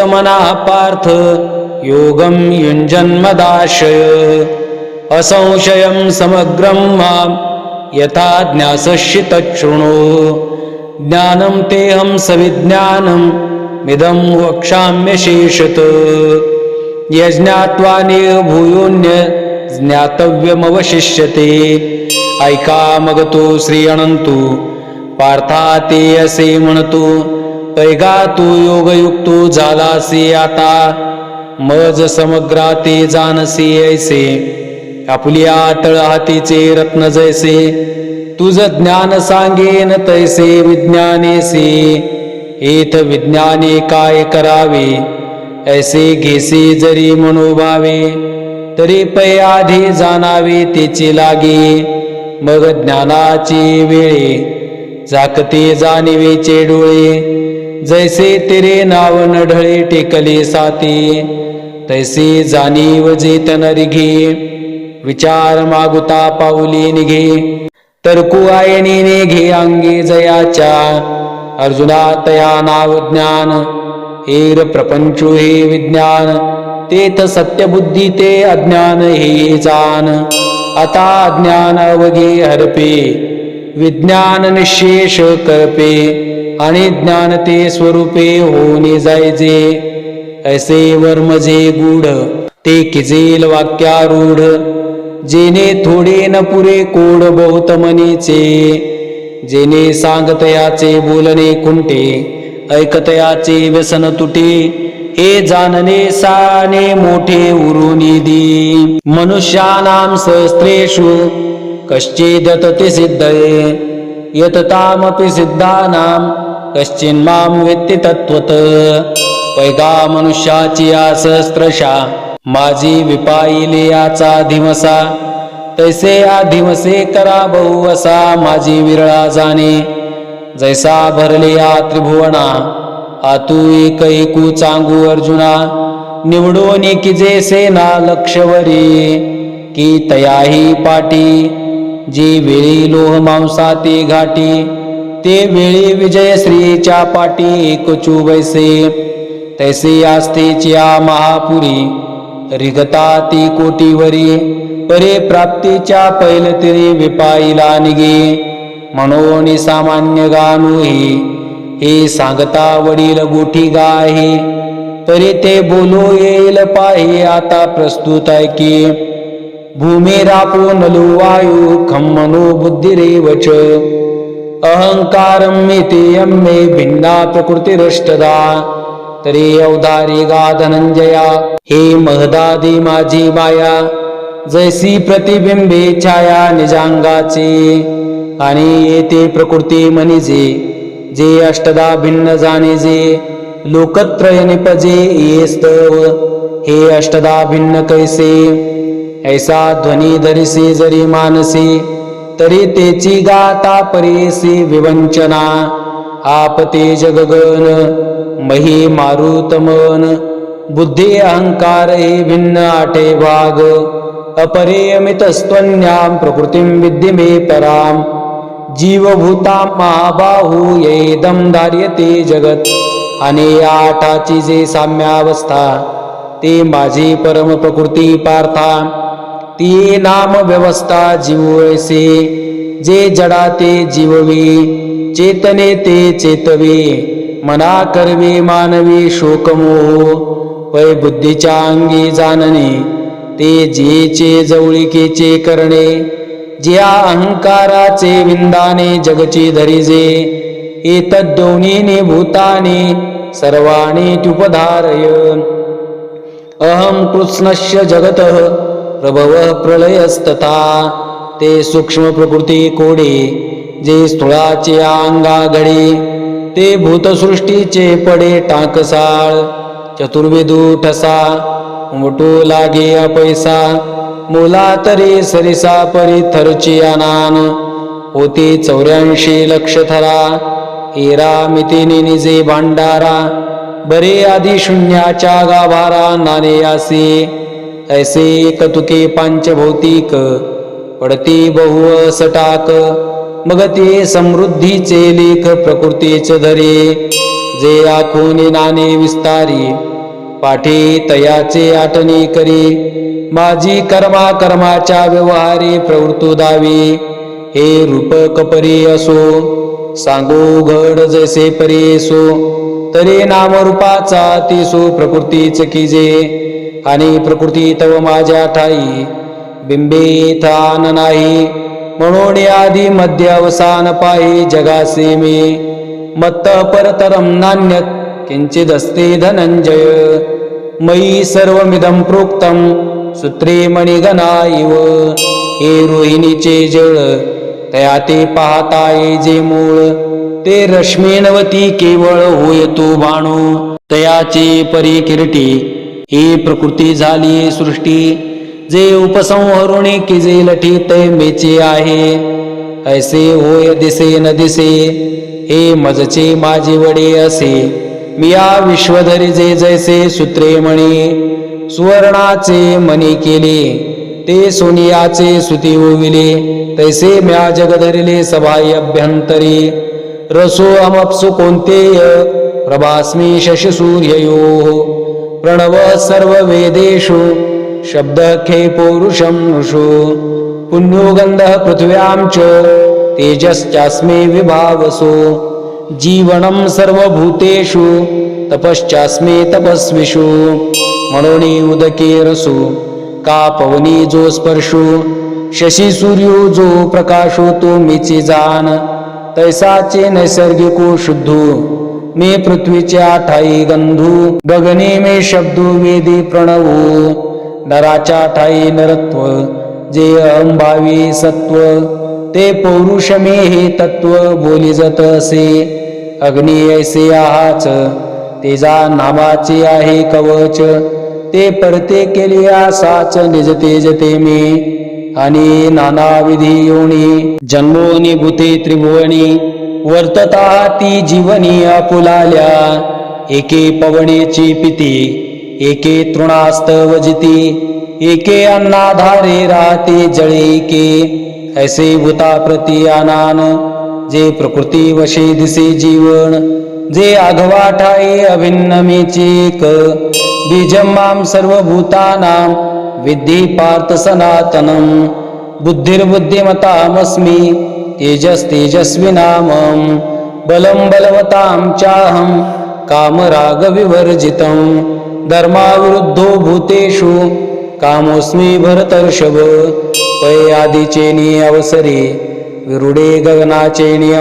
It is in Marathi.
मना पार्थ योगं युञ्जन्मदाशय असंशयं समग्रं मां यथा ज्ञासश्चि तच्छृणु ज्ञानं तेऽहं सविज्ञानं मिदं वक्ष्याम्यशेषत। यज्ञात्वा निर्भूयोन्य ज्ञातव्यमवशिष्यते। ऐका मग श्री अनंतू पार्था ते असे म्हणतो पैगा तू योगयुक्तो झालासी आता. मज समग्राते जानसी ऐसे. आपुल्या तळ हातीचे रत्न जैसे. तुझ ज्ञान सांगेन तैसे विज्ञानेसे. हेत विज्ञाने काय करावे? ऐसे घेसे जरी मनोभावे तरी पै आधी जाणावे तेचे लागे. मग ज्ञानाची वेळे जाकते जाणीवेचे डोळे. जैसे तेरे नाव नढळे टेकले साती तैसे जाणीव जेतन रिघे विचार मागुता पाऊली निघे. तर आयनीने घे अंगे जयाच्या. अर्जुना तया नाव ज्ञान हेर प्रपंचो हे विज्ञान. तेथ सत्यबुद्धी ते अज्ञान हे जान. आता अज्ञान अवघे हरपे विज्ञान निशेष करपे. आणि ज्ञान ते स्वरूपे होणे जायचे. ऐसे वर्मजे गूढ ते किजेल वाक्यारूढ जेने थोडे न पुरे कोड बहुत मनीचे जेने सांगतयाचे बोलणे कुंटे ऐकतयाचे व्यसन तुटे हे जानने साने मोठे उरुनी दी. सहस्त्रेषु सहस्रेषु कश्चिदतति सिद्धये यततामपि सिद्धानां कश्चिन्माम वेत्ती तत्वत पैगा मनुष्याची या सहस्त्रशा. माझी विपाईले याचा धिमसा. तैसे या धिमसे करा बहु असा माझी विरळा जाणे. जैसा भरले या त्रिभुवना आतू एक एकू चांगू अर्जुना. निवडून किजे जे सेना लक्षवरी की तयाही पाटी. जी वेळी लोह मांसा ती घाटी ते वेळी विजयश्रीच्या पाठी पाटी एकचू वैसे तैसे आस्थेच्या महापुरी रिगता ती कोटीवरी. परे प्राप्तीच्या पैलतिरी विपाईला निगे म्हणून सामान्य गाणू हे हे सांगता वडील गोठी गाहे. तरी ते बोलू येईल पाहे आता प्रस्तुत आहे की. भूमी रापू नलू वायू खम्मनो बुद्धिरेवच. अहंकारं मेतेयं मे भिन्ना प्रकृतिरष्टदा। तरी अवधारी गा धनंजया हे महदादी माझी माया जैसी प्रतिबिंबे छाया निजांगाची आणि येते प्रकृती मनिजे जे अष्टदा भिन्न जाणे जे लोकत्रय निपजे ये स्तव। हे अष्टदा भिन्न कैसे ऐसा ध्वनी धरिसे जरी मानसी। तरी तेची गाता परेसी विवंचना. आपते जगगन मही मारुतमन बुद्धि बुद्धी अहंकार हे भिन्न आटे भाग. अपरियमित स्तन्याम प्रकृतीं विद्धी मे पराम जीवभूता महाबाहू येदम धार्यते जगत. आणि या आठाची जे साम्यावस्था ते माझी परम प्रकृती पार्था. ती नाम व्यवस्था जीवसे जे जडा ते जीववे चेतने ते चेतवे. मना करवे मानवी शोकमोह पै बुद्धीच्या अंगी जाणणे ते जेचे जवळिकेचे करणे. ज्या अहंकाराचे विंदाने जगची धरिजे एतद्दोनीने भूताने सर्वाणी त्युपधारय. अहम कृष्णस्य जगत प्रभव प्रलयस्तथा ते सूक्ष्म प्रकृती कोडे जे स्थूळाचे अंगा घडी ते भूतसृष्टीचे पडे टाकसाळ चतुर्विदू ठसा उमटू लागे अपैसा मुला तरी सरिसा परी थरची अनान होती चौऱ्याऐंशी लक्ष थरा एरा मितीने निजे भांडारा बरे आधी शून्याच्या गाभारा नाने यासी ऐसे कतुके पांचभौतिक पडते बहुव सटाक मग ते समृद्धीचे लेख प्रकृतीच धरे। जे आखोने नाने विस्तारी पाठी तयाचे आटणी करी। माझी कर्मा कर्माच्या व्यवहारी प्रवृत्तू दावी। हे रूप कपरी असो सांगो घड जैसे परी असो तरी नामरूपाचा ती सो प्रकृतीच कीजे आणि प्रकृती तव माझ्या ठाई बिंबे थान नाही म्हणून आधी मध्य अवसान पायी जगासे मी मत्त परतरम नान्यत किंचिदस्ते धनंजय. मयी सर्वमिदं प्रोक्तम सूत्रे मणिगणा इव हे रोहिणीचे जळ तया ते पाहताये जे मूळ ते रश्मीनवती केवळ होय तू बाणू. तयाची परी किरटी ही प्रकृती झाली सृष्टी. जे उपसंहरुणे की जे लठी तै मेचे आहे. ऐसे होय दिसे न दिसे हे मजचे माझे वडे असे. मी या विश्वधरी जे जैसे सूत्रे म्हणे सुवर्णाचे मनी केले ते सोनियाचे सुती ओविले तैसे म्या जगधरिले सभाय अभ्यंतरी. रसो अमप्सु कोणतेय प्रभास्मी शशी सूर्ययो. प्रणव सर्व वेदेषु शब्द खे पौरुषं नृषु पुण्यो पृथिव्यां च। तेजश्चास्मे विभावसो। जीवनं सर्वभूतेषु। तपश्चास्मे तपस्विषु। म्हणून उदके रसु का पवनी जो स्पर्शो। शशी सूर्यो जो प्रकाशो तो मीचे जान। तैसाचे नैसर्गिको शुद्धो। मे पृथ्वीच्या ठाई गंधू गगने मे शब्दो वेदी प्रणवो. नराच्या ठाई नरत्व जे अहंभावी सत्व ते पौरुष मे हे तत्व बोली जत असे. अग्नी ऐसे आहाच तेजा नामाचे आहे कवच ते परते केले आसाच निज तेज ते आणि नाना विधी योनी जन्मोनी भूते त्रिभुवनी वर्तता ती जीवनी आपुलाल्या एके पवणेची पिती एके तृणास्तवजिती एके अन्नाधारे राहते जळे के ऐसे भूता प्रती आनान जे प्रकृती वशे दिसे जीवन जे आघवा ठाये अभिन्न मेचेक बीजं मां सर्वभूतानां विद्धि पार्थ सनातनम बुद्धिर्बुद्धिमतामस्मि तेजस्तेजस्विनामं बलं बलवतां चाहं कामरागविवर्जितं धर्माविरुद्धो भूतेषु कामोऽस्मि भरतर्षभ पै आदिचेनी अवसरे विरुडे गगनाचेनी